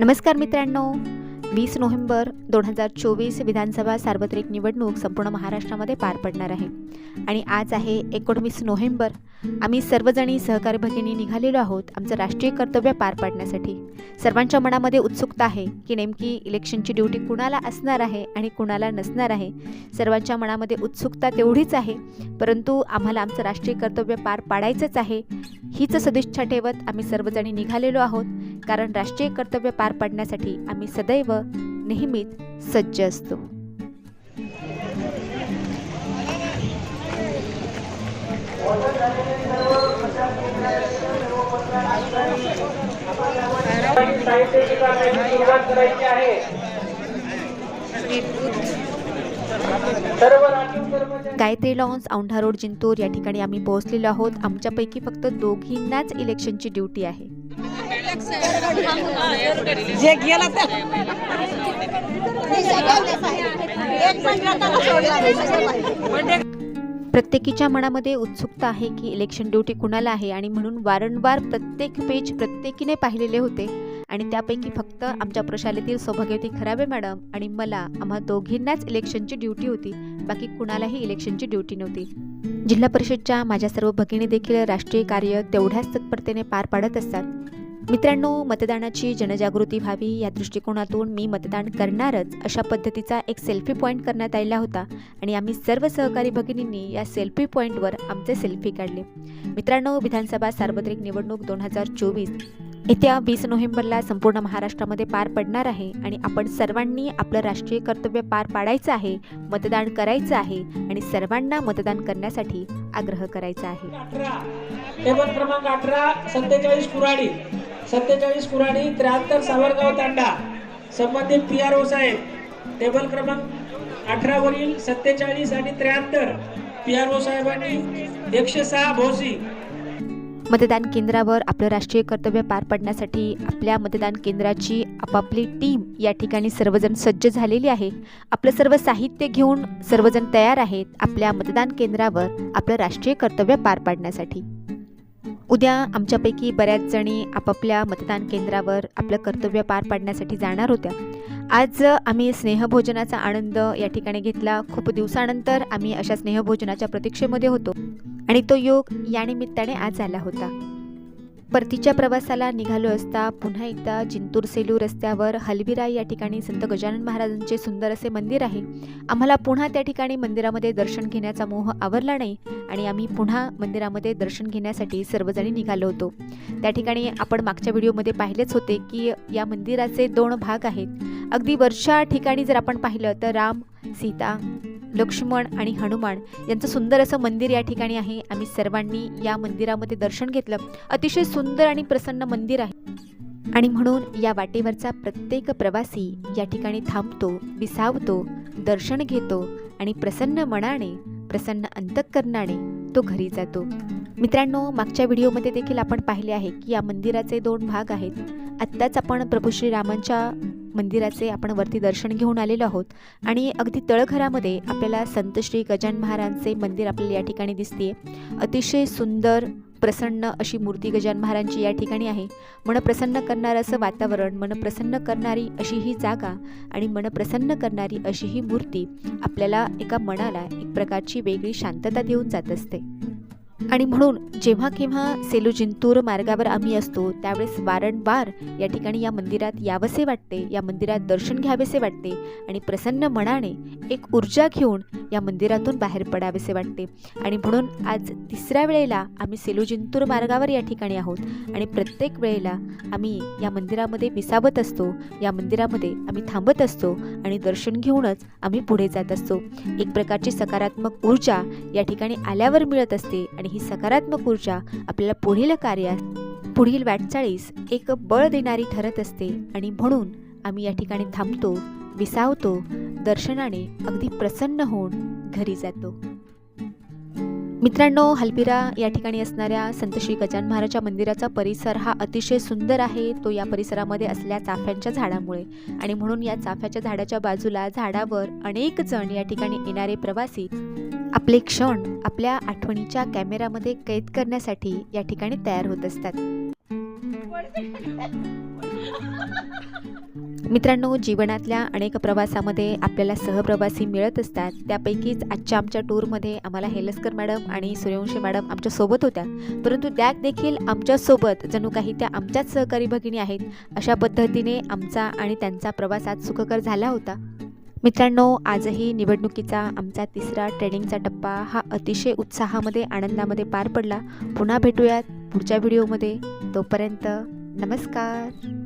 नमस्कार मित्रांनो. वीस नोव्हेंबर दोन हजार चोवीस विधानसभा सार्वत्रिक निवडणूक संपूर्ण महाराष्ट्रामध्ये पार पडणार आहे. आणि आज आहे एकोणवीस नोव्हेंबर. आम्ही सर्वजणी सहकारी भगिनी निघालेलो आहोत आमचं राष्ट्रीय कर्तव्य पार पाडण्यासाठी. सर्वांच्या मनामध्ये उत्सुकता आहे की नेमकी इलेक्शनची ड्युटी कुणाला असणार आहे आणि कुणाला नसणार आहे. सर्वांच्या मनामध्ये उत्सुकता तेवढीच आहे परंतु आम्हाला आमचं राष्ट्रीय कर्तव्य पार पाडायचंच आहे. हीच सदिच्छा ठेवत आम्ही सर्वजणी निघालेलो आहोत. कारण राष्ट्रीय कर्तव्य पार पाडण्यासाठी आम्ही सदैव नेहमीच सज्ज असतो. गायत्री लॉन्स औंढा रोड जिंतूर या ठिकाणी आम्ही पोहोचलेलो आहोत. आमच्यापैकी फक्त दोघींनाच इलेक्शनची ड्युटी आहे. जे गेला तर प्रत्येकीच्या मनामध्ये उत्सुकता आहे की इलेक्शन ड्युटी कुणाला आहे आणि म्हणून वारंवार प्रत्येक पेज प्रत्येकीने पाहिलेले होते. आणि त्यापैकी फक्त आमच्या प्रशालेतील सौभाग्यवती खराबे मॅडम आणि मला आम्हा दोघींनाच इलेक्शनची ड्युटी होती. बाकी कुणालाही इलेक्शनची ड्युटी नव्हती. जिल्हा परिषदच्या माझ्या सर्व भगिनी देखील राष्ट्रीय कार्य तेवढ्याच तत्परतेने पार पाडत असतात. मित्रांनो मतदानाची जनजागृती व्हावी या दृष्टिकोनातून मी मतदान करणारच अशा पद्धतीचा एक सेल्फी पॉईंट करण्यात आलेला होता आणि आम्ही सर्व सहकारी भगिनींनी या सेल्फी पॉईंटवर आमचे सेल्फी काढले. मित्रांनो विधानसभा सार्वत्रिक निवडणूक दोन हजार चोवीस येत्या वीस नोव्हेंबरला संपूर्ण महाराष्ट्रामध्ये पार पडणार आहे आणि आपण सर्वांनी आपलं राष्ट्रीय कर्तव्य पार पाडायचं आहे मतदान करायचं आहे आणि सर्वांना मतदान करण्यासाठी आग्रह करायचा आहे. टेबल क्रमांक अठरा सत्तेचाळीस कुराडी सत्तेचाळीस कुराडी त्र्याहत्तर सावरगाव तांडा. संबंधित पी आर ओ साहेब टेबल क्रमांक अठरावरील सत्तेचाळीस आणि त्र्याहत्तर. पी आर ओ साहेबांनी एकशे सहा भोसी. मतदान केंद्रावर आपलं राष्ट्रीय कर्तव्य पार पाडण्यासाठी आपल्या मतदान केंद्राची आपापली टीम या ठिकाणी सर्वजण सज्ज झालेली आहे. आपलं सर्व साहित्य घेऊन सर्वजण तयार आहेत आपल्या मतदान केंद्रावर आपलं राष्ट्रीय कर्तव्य पार पाडण्यासाठी. उद्या आमच्यापैकी बऱ्याच जणी आपापल्या मतदान केंद्रावर आपलं कर्तव्य पार पाडण्यासाठी जाणार होत्या. आज आम्ही स्नेहभोजनाचा आनंद या ठिकाणी घेतला. खूप दिवसानंतर आम्ही अशा स्नेहभोजनाच्या प्रतीक्षेमध्ये होतो. आणि तो योग या निमित्ताने आज आला होता. परतीच्या प्रवासाला निघालो असता पुन्हा एकदा जिंतूर सेलू रस्त्यावर हलविरा या ठिकाणी संत गजानन महाराजांचे सुंदर असे मंदिर आहे. आम्हाला पुन्हा त्या ठिकाणी मंदिरामध्ये दर्शन घेण्याचा मोह आवरला नाही आणि आम्ही पुन्हा मंदिरामध्ये दर्शन घेण्यासाठी सर्वजणी निघालो होतो. त्या ठिकाणी आपण मागच्या व्हिडिओमध्ये पाहिलेच होते की या मंदिराचे दोन भाग आहेत. अगदी वरच्या ठिकाणी जर आपण पाहिलं तर राम सीता लक्ष्मण आणि हनुमान यांचं सुंदर असं मंदिर या ठिकाणी आहे. आम्ही सर्वांनी या मंदिरामध्ये दर्शन घेतलं. अतिशय सुंदर आणि प्रसन्न मंदिर आहे. आणि म्हणून या वाटेवरचा प्रत्येक प्रवासी या ठिकाणी थांबतो विसावतो दर्शन घेतो आणि प्रसन्न मनाने प्रसन्न अंतकरणाने तो घरी जातो. मित्रांनो मागच्या व्हिडिओमध्ये देखील आपण पाहिले आहे की या मंदिराचे दोन भाग आहेत. आत्ताच आपण प्रभू श्रीरामांच्या मंदिराचे आपण वरती दर्शन घेऊन आलेलो आहोत. आणि अगदी तळघरामध्ये आपल्याला संत श्री गजान महाराजांचे मंदिर आपल्याला या ठिकाणी दिसते अतिशय सुंदर प्रसन्न अशी मूर्ती गजान महाराजांची या ठिकाणी आहे. मन प्रसन्न करणारं असं वातावरण मन प्रसन्न करणारी अशी ही जागा आणि मन प्रसन्न करणारी अशी ही मूर्ती आपल्याला एका मनाला एक प्रकारची वेगळी शांतता देऊन जात असते. आणि म्हणून जेव्हा केव्हा सेलू जिंतूर मार्गावर आम्ही असतो त्यावेळेस वारंवार या ठिकाणी या मंदिरात यावसे वाटते या मंदिरात दर्शन घ्यावेसे वाटते आणि प्रसन्न मनाने एक ऊर्जा घेऊन या मंदिरातून बाहेर पडावेसे वाटते. आणि म्हणून आज तिसऱ्या वेळेला आम्ही सेलू जिंतूर मार्गावर या ठिकाणी आहोत आणि प्रत्येक वेळेला आम्ही या मंदिरामध्ये विसावत असतो या मंदिरामध्ये आम्ही थांबत असतो आणि दर्शन घेऊनच आम्ही पुढे जात असतो. एक प्रकारची सकारात्मक ऊर्जा या ठिकाणी आल्यावर मिळत असते आणि ही सकारात्मक ऊर्जा आपल्याला पुढील कार्यात पुढील वाटचाळीस एक बळ देणारी ठरत असते. आणि म्हणून आम्ही या ठिकाणी थांबतो विसावतो दर्शनाने अगदी प्रसन्न होऊन घरी जातो. मित्रांनो हल्बिरा या ठिकाणी असणाऱ्या संत श्री गजान महाराजच्या मंदिराचा परिसर हा अतिशय सुंदर आहे. तो या परिसरामध्ये असल्या चाफ्यांच्या झाडामुळे. आणि म्हणून या चाफ्याच्या झाडाच्या बाजूला झाडावर अनेक जण या ठिकाणी येणारे प्रवासी आपले क्षण आपल्या आठवणीच्या कॅमेऱ्यामध्ये कैद करण्यासाठी या ठिकाणी तयार होत असतात. मित्रांनो जीवनातल्या अनेक प्रवासामध्ये आपल्याला सहप्रवासी मिळत असतात. त्यापैकीच आजच्या आमच्या टूरमध्ये आम्हाला हेलस्कर मॅडम आणि सूर्यवंशी मॅडम आमच्यासोबत होत्या. परंतु त्या देखील आमच्यासोबत जणू काही त्या आमच्याच सहकारी भगिनी आहेत. अशा पद्धतीने आमचा आणि त्यांचा प्रवास आज सुखकर झाला होता. मित्रांनो आजही निवडणुकीचा आमचा तिसरा ट्रेनिंगचा टप्पा हा अतिशय उत्साहामध्ये आनंदामध्ये पार पडला. पुन्हा भेटूयात पुढच्या व्हिडिओमध्ये. तोपर्यंत नमस्कार.